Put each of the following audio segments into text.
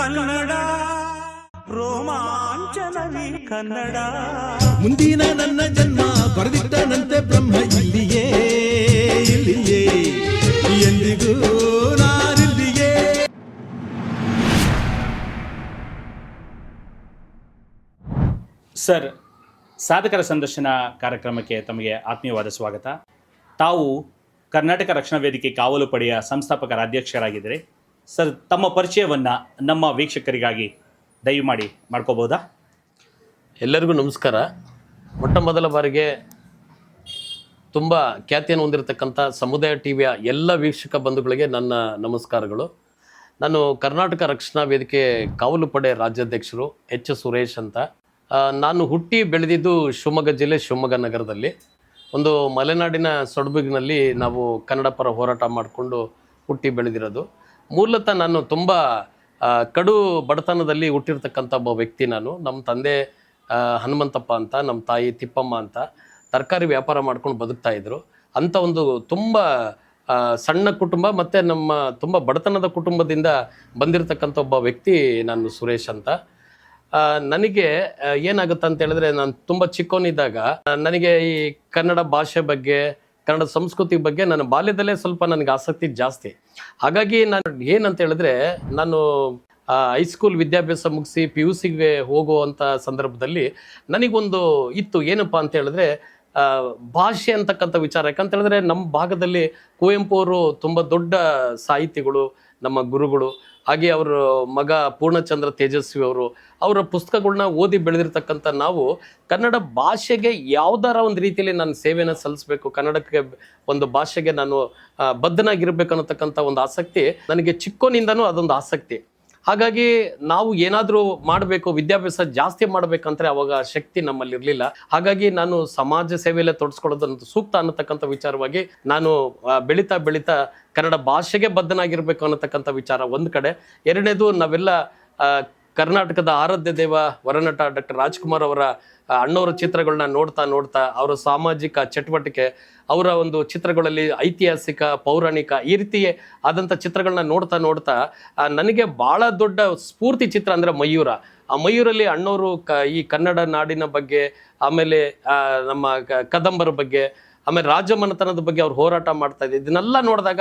ಕನ್ನಡ ರೋಮಾಂಚನವಿ ಕನ್ನಡ. ಮುಂದಿನ ನನ್ನ ಜನ್ಮ ಬರೆದಿಟ್ಟನಂತೆ ಬ್ರಹ್ಮ ಇಲ್ಲಿಯೇ ಇಲ್ಲಿಯೇ. ಎಂದಿಗೂ ನಾನಿಲ್ಲಿಯೇ. ಸರ್ ಸಾಧಕರ ಸಂದರ್ಶನ ಕಾರ್ಯಕ್ರಮಕ್ಕೆ ತಮಗೆ ಆತ್ಮೀಯವಾದ ಸ್ವಾಗತ. ತಾವು ಕರ್ನಾಟಕ ರಕ್ಷಣಾ ವೇದಿಕೆ ಕಾವಲು ಪಡೆಯ ಸಂಸ್ಥಾಪಕರ ಅಧ್ಯಕ್ಷರಾಗಿದ್ದರೆ ಸರ್, ತಮ್ಮ ಪರಿಚಯವನ್ನು ನಮ್ಮ ವೀಕ್ಷಕರಿಗಾಗಿ ದಯಮಾಡಿ ಮಾಡ್ಕೋಬೋದಾ? ಎಲ್ಲರಿಗೂ ನಮಸ್ಕಾರ. ಮೊಟ್ಟ ಮೊದಲ ಬಾರಿಗೆ ತುಂಬ ಖ್ಯಾತಿಯನ್ನು ಹೊಂದಿರತಕ್ಕಂಥ ಸಮುದಾಯ ಟಿ ವಿಯ ಎಲ್ಲ ವೀಕ್ಷಕ ಬಂಧುಗಳಿಗೆ ನನ್ನ ನಮಸ್ಕಾರಗಳು. ನಾನು ಕರ್ನಾಟಕ ರಕ್ಷಣಾ ವೇದಿಕೆ ಕಾವಲು ಪಡೆ ರಾಜ್ಯಾಧ್ಯಕ್ಷರು ಎಚ್ ಸುರೇಶ್ ಅಂತ. ನಾನು ಹುಟ್ಟಿ ಬೆಳೆದಿದ್ದು ಶಿವಮೊಗ್ಗ ಜಿಲ್ಲೆ ಶಿವಮೊಗ್ಗ ನಗರದಲ್ಲಿ. ಒಂದು ಮಲೆನಾಡಿನ ಸೊಡಬಿಗಿನಲ್ಲಿ ನಾವು ಕನ್ನಡ ಪರ ಹೋರಾಟ ಮಾಡಿಕೊಂಡು ಹುಟ್ಟಿ ಬೆಳೆದಿರೋದು. ಮೂಲತಃ ನಾನು ತುಂಬ ಕಡು ಬಡತನದಲ್ಲಿ ಹುಟ್ಟಿರ್ತಕ್ಕಂಥ ಒಬ್ಬ ವ್ಯಕ್ತಿ ನಾನು. ನಮ್ಮ ತಂದೆ ಹನುಮಂತಪ್ಪ ಅಂತ, ನಮ್ಮ ತಾಯಿ ತಿಪ್ಪಮ್ಮ ಅಂತ ತರಕಾರಿ ವ್ಯಾಪಾರ ಮಾಡ್ಕೊಂಡು ಬದುಕ್ತಾ ಇದ್ರು. ಅಂಥ ಒಂದು ತುಂಬ ಸಣ್ಣ ಕುಟುಂಬ ಮತ್ತು ನಮ್ಮ ತುಂಬ ಬಡತನದ ಕುಟುಂಬದಿಂದ ಬಂದಿರತಕ್ಕಂಥ ಒಬ್ಬ ವ್ಯಕ್ತಿ ನಾನು ಸುರೇಶ್ ಅಂತ. ನನಗೆ ಏನಾಗುತ್ತೆ ಅಂತ ಹೇಳಿದ್ರೆ ನಾನು ತುಂಬ ಚಿಕ್ಕವನಿದ್ದಾಗ ನನಗೆ ಈ ಕನ್ನಡ ಭಾಷೆ ಬಗ್ಗೆ ಕನ್ನಡ ಸಂಸ್ಕೃತಿ ಬಗ್ಗೆ ನನ್ನ ಬಾಲ್ಯದಲ್ಲೇ ಸ್ವಲ್ಪ ನನಗೆ ಆಸಕ್ತಿ ಜಾಸ್ತಿ. ಹಾಗಾಗಿ ನಾನು ಏನಂತ ಹೇಳಿದ್ರೆ, ನಾನು ಹೈಸ್ಕೂಲ್ ವಿದ್ಯಾಭ್ಯಾಸ ಮುಗಿಸಿ ಪಿ ಯು ಸಿಗೆ ಹೋಗುವಂಥ ಸಂದರ್ಭದಲ್ಲಿ ನನಗೊಂದು ಇತ್ತು. ಏನಪ್ಪ ಅಂತ ಹೇಳಿದ್ರೆ ಭಾಷೆ ಅಂತಕ್ಕಂಥ ವಿಚಾರ. ಯಾಕಂತ ಹೇಳಿದ್ರೆ ನಮ್ಮ ಭಾಗದಲ್ಲಿ ಕುವೆಂಪು ಅವರು ತುಂಬ ದೊಡ್ಡ ಸಾಹಿತಿಗಳು, ನಮ್ಮ ಗುರುಗಳು. ಹಾಗೆ ಅವರ ಮಗ ಪೂರ್ಣಚಂದ್ರ ತೇಜಸ್ವಿ ಅವರು, ಅವರ ಪುಸ್ತಕಗಳನ್ನ ಓದಿ ಬೆಳೆದಿರ್ತಕ್ಕಂಥ ನಾವು ಕನ್ನಡ ಭಾಷೆಗೆ ಯಾವ್ದಾರ ಒಂದು ರೀತಿಯಲ್ಲಿ ನಾನು ಸೇವೆಯನ್ನು ಸಲ್ಲಿಸಬೇಕು, ಕನ್ನಡಕ್ಕೆ ಒಂದು ಭಾಷೆಗೆ ನಾನು ಬದ್ಧನಾಗಿರ್ಬೇಕು ಅನ್ನತಕ್ಕಂಥ ಒಂದು ಆಸಕ್ತಿ, ನನಗೆ ಚಿಕ್ಕೋನಿಂದನೂ ಅದೊಂದು ಆಸಕ್ತಿ. ಹಾಗಾಗಿ ನಾವು ಏನಾದರೂ ಮಾಡಬೇಕು, ವಿದ್ಯಾಭ್ಯಾಸ ಜಾಸ್ತಿ ಮಾಡಬೇಕಂದ್ರೆ ಅವಾಗ ಶಕ್ತಿ ನಮ್ಮಲ್ಲಿ ಇರಲಿಲ್ಲ ಹಾಗಾಗಿ ನಾನು ಸಮಾಜ ಸೇವೆಯಲ್ಲೇ ತೊಡಸ್ಕೊಳ್ಳೋದನ್ನು ಸೂಕ್ತ ಅನ್ನತಕ್ಕಂಥ ವಿಚಾರವಾಗಿ ನಾನು ಬೆಳೀತಾ ಬೆಳೀತಾ ಕನ್ನಡ ಭಾಷೆಗೆ ಬದ್ಧನಾಗಿರಬೇಕು ಅನ್ನತಕ್ಕಂಥ ವಿಚಾರ ಒಂದು ಕಡೆ. ಎರಡನೇದು ನಾವೆಲ್ಲ ಕರ್ನಾಟಕದ ಆರಾಧ್ಯ ದೇವ ವರನಟ ಡಾಕ್ಟರ್ ರಾಜ್ಕುಮಾರ್ ಅವರ ಅಣ್ಣವರ ಚಿತ್ರಗಳನ್ನ ನೋಡ್ತಾ ನೋಡ್ತಾ ಅವರ ಸಾಮಾಜಿಕ ಚಟುವಟಿಕೆ, ಅವರ ಒಂದು ಚಿತ್ರಗಳಲ್ಲಿ ಐತಿಹಾಸಿಕ, ಪೌರಾಣಿಕ ಈ ರೀತಿ ಆದಂಥ ಚಿತ್ರಗಳನ್ನ ನೋಡ್ತಾ ನೋಡ್ತಾ ನನಗೆ ಬಹಳ ದೊಡ್ಡ ಸ್ಫೂರ್ತಿ ಚಿತ್ರ ಅಂದರೆ ಮಯೂರ. ಆ ಮಯೂರಲ್ಲಿ ಅಣ್ಣವರು ಕ, ಈ ಕನ್ನಡ ನಾಡಿನ ಬಗ್ಗೆ, ಆಮೇಲೆ ನಮ್ಮ ಕದಂಬರ ಬಗ್ಗೆ ಆಮೇಲೆ ರಾಜಮನೆತನದ ಬಗ್ಗೆ ಅವ್ರು ಹೋರಾಟ ಮಾಡ್ತಾ ಇದ್ದೆ. ಇದನ್ನೆಲ್ಲ ನೋಡಿದಾಗ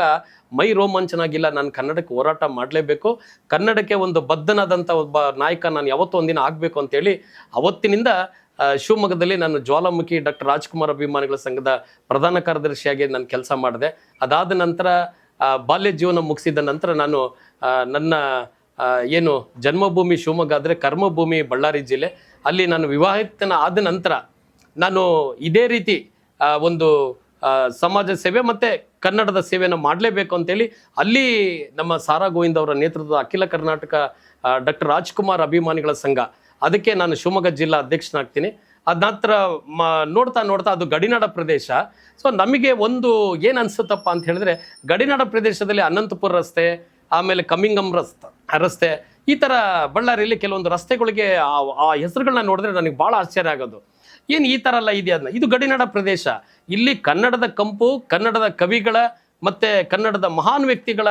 ಮೈ ರೋಮಾಂಚನಾಗಿಲ್ಲ. ನಾನು ಕನ್ನಡಕ್ಕೆ ಹೋರಾಟ ಮಾಡಲೇಬೇಕು. ಕನ್ನಡಕ್ಕೆ ಒಂದು ಬದ್ಧನಾದಂಥ ಒಬ್ಬ ನಾಯಕ ನಾನು ಯಾವತ್ತೂ ಒಂದಿನ ಆಗಬೇಕು ಅಂತೇಳಿ ಅವತ್ತಿನಿಂದ ಶಿವಮೊಗ್ಗದಲ್ಲಿ ನಾನು ಜ್ವಾಲಾಮುಖಿ ಡಾಕ್ಟರ್ ರಾಜ್ಕುಮಾರ್ ಅಭಿಮಾನಿಗಳ ಸಂಘದ ಪ್ರಧಾನ ಕಾರ್ಯದರ್ಶಿಯಾಗಿ ನಾನು ಕೆಲಸ ಮಾಡಿದೆ. ಅದಾದ ನಂತರ ಬಾಲ್ಯ ಜೀವನ ಮುಗಿಸಿದ ನಂತರ ನಾನು ನನ್ನ ಏನು ಜನ್ಮಭೂಮಿ ಶಿವಮೊಗ್ಗ ಆದರೆ ಕರ್ಮಭೂಮಿ ಬಳ್ಳಾರಿ ಜಿಲ್ಲೆ. ಅಲ್ಲಿ ನಾನು ವಿವಾಹಿತನ ಆದ ನಂತರ ನಾನು ಇದೇ ರೀತಿ ಒಂದು ಸಮಾಜ ಸೇವೆ ಮತ್ತೆ ಕನ್ನಡದ ಸೇವೆಯನ್ನು ಮಾಡಲೇಬೇಕು ಅಂತೇಳಿ ಅಲ್ಲಿ ನಮ್ಮ ಸಾರಾ ಗೋವಿಂದ್ ಅವರ ನೇತೃತ್ವದ ಅಖಿಲ ಕರ್ನಾಟಕ ಡಾಕ್ಟರ್ ರಾಜ್ಕುಮಾರ್ ಅಭಿಮಾನಿಗಳ ಸಂಘ. ಅದಕ್ಕೆ ನಾನು ಶಿವಮೊಗ್ಗ ಜಿಲ್ಲಾ ಅಧ್ಯಕ್ಷನಾಗ್ತೀನಿ. ಅದ ನಂತರ ಮ, ನೋಡ್ತಾ ನೋಡ್ತಾ ಅದು ಗಡಿನಾಡ ಪ್ರದೇಶ. ಸೊ ನಮಗೆ ಒಂದು ಏನು ಅನಿಸುತ್ತಪ್ಪ ಅಂತ ಹೇಳಿದ್ರೆ ಗಡಿನಾಡ ಪ್ರದೇಶದಲ್ಲಿ ಅನಂತಪುರ ರಸ್ತೆ, ಆಮೇಲೆ ಕಮ್ಮಿಂಗಮ್ ರಸ್ತೆ ರಸ್ತೆ ಈ ಥರ ಬಳ್ಳಾರಿಯಲ್ಲಿ ಕೆಲವೊಂದು ರಸ್ತೆಗಳಿಗೆ ಆ- ಹೆಸರುಗಳನ್ನ ನೋಡಿದ್ರೆ ನನಗೆ ಭಾಳ ಆಶ್ಚರ್ಯ ಆಗೋದು. ಏನು ಈ ಥರ ಎಲ್ಲ ಅದನ್ನ ಇದು ಗಡಿನಾಡ ಪ್ರದೇಶ. ಇಲ್ಲಿ ಕನ್ನಡದ ಕಂಪು, ಕನ್ನಡದ ಕವಿಗಳ ಮತ್ತೆ ಕನ್ನಡದ ಮಹಾನ್ ವ್ಯಕ್ತಿಗಳ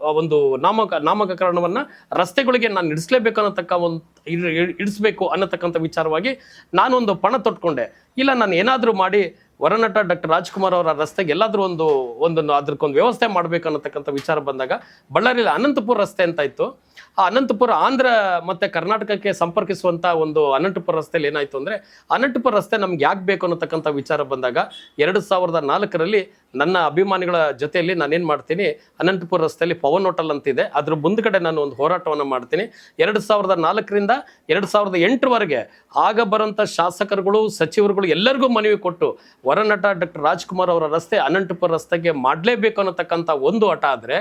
ಒಂದು ನಾಮಕ, ನಾಮಕರಣವನ್ನ ರಸ್ತೆಗಳಿಗೆ ನಾನು ಇಡಿಸ್ಲೇಬೇಕು ಅನ್ನತಕ್ಕ ಒಂದು ಇಡ್- ಇಡ್- ಇಡಿಸ್ಬೇಕು ಅನ್ನತಕ್ಕಂಥ ವಿಚಾರವಾಗಿ ನಾನೊಂದು ಪಣ ತೊಟ್ಕೊಂಡೆ. ಇಲ್ಲ, ನಾನು ಏನಾದರೂ ಮಾಡಿ ವರನಟ ಡಾಕ್ಟರ್ ರಾಜ್ಕುಮಾರ್ ಅವರ ರಸ್ತೆಗೆ ಎಲ್ಲಾದರೂ ಒಂದು ಒಂದು ಅದಕ್ಕೊಂದು ವ್ಯವಸ್ಥೆ ಮಾಡಬೇಕು ಅನ್ನತಕ್ಕಂಥ ವಿಚಾರ ಬಂದಾಗ ಬಳ್ಳಾರಿಯಲ್ಲಿ ಅನಂತಪುರ ರಸ್ತೆ ಅಂತ ಇತ್ತು. ಆ ಅನಂತಪುರ ಆಂಧ್ರ ಮತ್ತೆ ಕರ್ನಾಟಕಕ್ಕೆ ಸಂಪರ್ಕಿಸುವಂತ ಒಂದು ಅನಂತಪುರ ರಸ್ತೆಯಲ್ಲಿ ಏನಾಯ್ತು ಅಂದ್ರೆ ಅನಂತಪುರ ರಸ್ತೆ ನಮ್ಗೆ ಯಾಕೆ ಬೇಕು ಅನ್ನತಕ್ಕಂಥ ವಿಚಾರ ಬಂದಾಗ ಎರಡು ಸಾವಿರದ ನಾಲ್ಕರಲ್ಲಿ ನನ್ನ ಅಭಿಮಾನಿಗಳ ಜೊತೆಯಲ್ಲಿ ನಾನೇನು ಮಾಡ್ತೀನಿ, ಅನಂತಪುರ ರಸ್ತೆಯಲ್ಲಿ ಪವನ್ ಹೋಟೆಲ್ ಅಂತಿದೆ, ಅದ್ರ ಮುಂದ್ಗಡೆ ನಾನು ಒಂದು ಹೋರಾಟವನ್ನು ಮಾಡ್ತೀನಿ. ಎರಡು ಸಾವಿರದ ನಾಲ್ಕರಿಂದ ಎರಡು ಸಾವಿರದ ಎಂಟರವರೆಗೆ ಆಗ ಬರೋಂಥ ಶಾಸಕರುಗಳು, ಸಚಿವರುಗಳು ಎಲ್ಲರಿಗೂ ಮನವಿ ಕೊಟ್ಟು ವರನಟ ಡಾಕ್ಟರ್ ರಾಜ್ಕುಮಾರ್ ಅವರ ರಸ್ತೆ ಅನಂತಪುರ ರಸ್ತೆಗೆ ಮಾಡಲೇಬೇಕು ಅನ್ನತಕ್ಕಂಥ ಒಂದು ಹಠ ಆದರೆ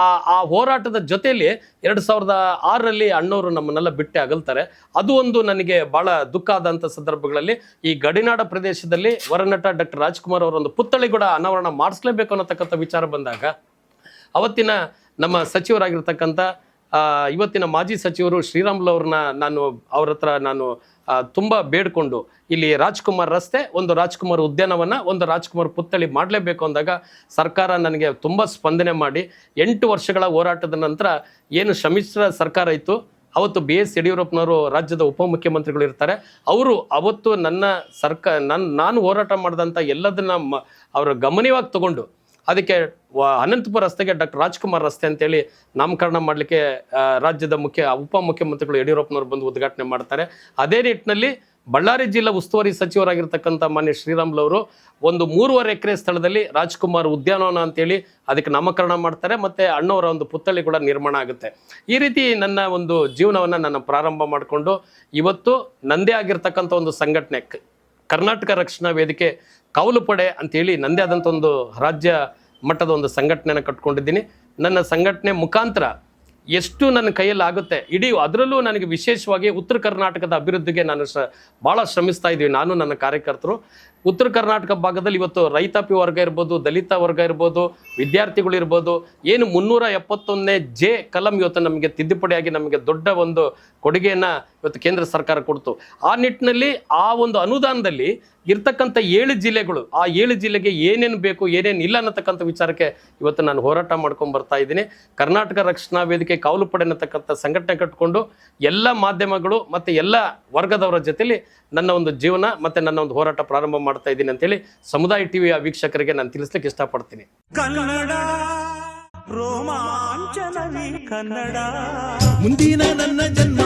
ಆ ಆ ಹೋರಾಟದ ಜೊತೆಯಲ್ಲಿ ಎರಡು ಸಾವಿರದ ಆರರಲ್ಲಿ ಅಣ್ಣವರು ನಮ್ಮನ್ನೆಲ್ಲ ಬಿಟ್ಟೆ ಅಗಲ್ತಾರೆ. ಅದು ಒಂದು ನನಗೆ ಭಾಳ ದುಃಖ ಆದಂಥ ಸಂದರ್ಭಗಳಲ್ಲಿ ಈ ಗಡಿನಾಡ ಪ್ರದೇಶದಲ್ಲಿ ವರನಟ ಡಾಕ್ಟರ್ ರಾಜ್ಕುಮಾರ್ ಅವರ ಒಂದು ಪುತ್ಥಳಿ ಕೂಡ ಅನಾವರಣ ಮಾಡಿಸ್ಲೇಬೇಕು ಅನ್ನತಕ್ಕಂಥ ವಿಚಾರ ಬಂದಾಗ, ಅವತ್ತಿನ ನಮ್ಮ ಸಚಿವರಾಗಿರ್ತಕ್ಕಂಥ ಇವತ್ತಿನ ಮಾಜಿ ಸಚಿವರು ಶ್ರೀರಾಮುಲು ಅವ್ರನ್ನ ನಾನು ಅವ್ರ ಹತ್ರ ನಾನು ತುಂಬಾ ಬೇಡ್ಕೊಂಡು ಇಲ್ಲಿ ರಾಜ್ಕುಮಾರ್ ರಸ್ತೆ, ಒಂದು ರಾಜ್ಕುಮಾರ್ ಉದ್ಯಾನವನ, ಒಂದು ರಾಜ್ಕುಮಾರ್ ಪುತ್ಥಳಿ ಮಾಡಲೇಬೇಕು ಅಂದಾಗ ಸರ್ಕಾರ ನನಗೆ ತುಂಬ ಸ್ಪಂದನೆ ಮಾಡಿ ಎಂಟು ವರ್ಷಗಳ ಹೋರಾಟದ ನಂತರ ಏನು ಸಮ್ಮಿಶ್ರ ಸರ್ಕಾರ ಇತ್ತು, ಅವತ್ತು ಬಿ ಎಸ್ ಯಡಿಯೂರಪ್ಪನವರು ರಾಜ್ಯದ ಉಪಮುಖ್ಯಮಂತ್ರಿಗಳು ಇರ್ತಾರೆ, ಅವರು ಅವತ್ತು ನನ್ನ ಸರ್ಕ ನನ್ನ ನಾನು ಹೋರಾಟ ಮಾಡಿದಂಥ ಎಲ್ಲದನ್ನ ಮ, ಅವರ ಗಮನವಾಗಿ ತಗೊಂಡು ಅದಕ್ಕೆ ಅನಂತಪುರ ರಸ್ತೆಗೆ ಡಾಕ್ಟರ್ ರಾಜ್ಕುಮಾರ್ ರಸ್ತೆ ಅಂತೇಳಿ ನಾಮಕರಣ ಮಾಡಲಿಕ್ಕೆ ರಾಜ್ಯದ ಮುಖ್ಯ, ಉಪಮುಖ್ಯಮಂತ್ರಿಗಳು ಯಡಿಯೂರಪ್ಪನವರು ಬಂದು ಉದ್ಘಾಟನೆ ಮಾಡ್ತಾರೆ. ಅದೇ ನಿಟ್ಟಿನಲ್ಲಿ ಬಳ್ಳಾರಿ ಜಿಲ್ಲಾ ಉಸ್ತುವಾರಿ ಸಚಿವರಾಗಿರ್ತಕ್ಕಂಥ ಮಾನ್ಯ ಶ್ರೀರಾಮ್ಲವರು ಒಂದು ಮೂರುವರೆ ಎಕರೆ ಸ್ಥಳದಲ್ಲಿ ರಾಜ್ಕುಮಾರ್ ಉದ್ಯಾನವನ ಅಂತೇಳಿ ಅದಕ್ಕೆ ನಾಮಕರಣ ಮಾಡ್ತಾರೆ ಮತ್ತು ಅಣ್ಣವರ ಒಂದು ಪುತ್ಥಳಿ ಕೂಡ ನಿರ್ಮಾಣ ಆಗುತ್ತೆ. ಈ ರೀತಿ ನನ್ನ ಒಂದು ಜೀವನವನ್ನು ನಾನು ಪ್ರಾರಂಭ ಮಾಡಿಕೊಂಡು ಇವತ್ತು ನಂದೇ ಆಗಿರ್ತಕ್ಕಂಥ ಒಂದು ಸಂಘಟನೆ ಕರ್ನಾಟಕ ರಕ್ಷಣಾ ವೇದಿಕೆ ಕಾವಲು ಪಡೆ ಅಂತೇಳಿ ನನ್ನದೇ ಆದಂಥ ಒಂದು ರಾಜ್ಯ ಮಟ್ಟದ ಒಂದು ಸಂಘಟನೆಯನ್ನು ಕಟ್ಕೊಂಡಿದ್ದೀನಿ. ನನ್ನ ಸಂಘಟನೆ ಮುಖಾಂತರ ಎಷ್ಟು ನನ್ನ ಕೈಯಲ್ಲಿ ಆಗುತ್ತೆ, ಇಡೀ ಅದರಲ್ಲೂ ನನಗೆ ವಿಶೇಷವಾಗಿ ಉತ್ತರ ಕರ್ನಾಟಕದ ಅಭಿವೃದ್ಧಿಗೆ ನಾನು ಶ ಭಾಳ ಶ್ರಮಿಸ್ತಾ ಇದ್ದೀವಿ ನಾನು ನನ್ನ ಕಾರ್ಯಕರ್ತರು. ಉತ್ತರ ಕರ್ನಾಟಕ ಭಾಗದಲ್ಲಿ ಇವತ್ತು ರೈತಾಪಿ ವರ್ಗ ಇರ್ಬೋದು, ದಲಿತ ವರ್ಗ ಇರ್ಬೋದು, ವಿದ್ಯಾರ್ಥಿಗಳು ಇರ್ಬೋದು, ಏನು ಮುನ್ನೂರ ಎಪ್ಪತ್ತೊಂದನೇ ಜೆ ಕಲಂ ಇವತ್ತು ನಮಗೆ ತಿದ್ದುಪಡಿಯಾಗಿ ನಮಗೆ ದೊಡ್ಡ ಒಂದು ಕೊಡುಗೆಯನ್ನು ಇವತ್ತು ಕೇಂದ್ರ ಸರ್ಕಾರ ಕೊಡ್ತು. ಆ ನಿಟ್ಟಿನಲ್ಲಿ ಆ ಒಂದು ಅನುದಾನದಲ್ಲಿ ಇರ್ತಕ್ಕಂಥ ಏಳು ಜಿಲ್ಲೆಗಳು, ಆ ಏಳು ಜಿಲ್ಲೆಗೆ ಏನೇನು ಬೇಕು, ಏನೇನು ಇಲ್ಲ ಅನ್ನತಕ್ಕಂಥ ವಿಚಾರಕ್ಕೆ ಇವತ್ತು ನಾನು ಹೋರಾಟ ಮಾಡ್ಕೊಂಡು ಬರ್ತಾ ಇದ್ದೀನಿ. ಕರ್ನಾಟಕ ರಕ್ಷಣಾ ವೇದಿಕೆ ಕಾವಲು ಪಡೆ ಅನ್ನತಕ್ಕಂಥ ಸಂಘಟನೆ ಕಟ್ಟಿಕೊಂಡು ಎಲ್ಲ ಮಾಧ್ಯಮಗಳು ಮತ್ತು ಎಲ್ಲ ವರ್ಗದವರ ಜೊತೆಲಿ ನನ್ನ ಒಂದು ಜೀವನ ಮತ್ತು ನನ್ನ ಒಂದು ಹೋರಾಟ ಪ್ರಾರಂಭ ಮಾಡ್ತಾ ಇದ್ದೀನಿ ಅಂತೇಳಿ ಸಮುದಾಯ ಟಿವಿಯ ವೀಕ್ಷಕರಿಗೆ ನಾನು ತಿಳಿಸ್ಲಿಕ್ಕೆ ಇಷ್ಟಪಡ್ತೀನಿ. ಕನ್ನಡ ರೋಮಾಂಚನವೇ ಕನ್ನಡ. ಮುಂದಿನ ನನ್ನ ಜನ್ಮ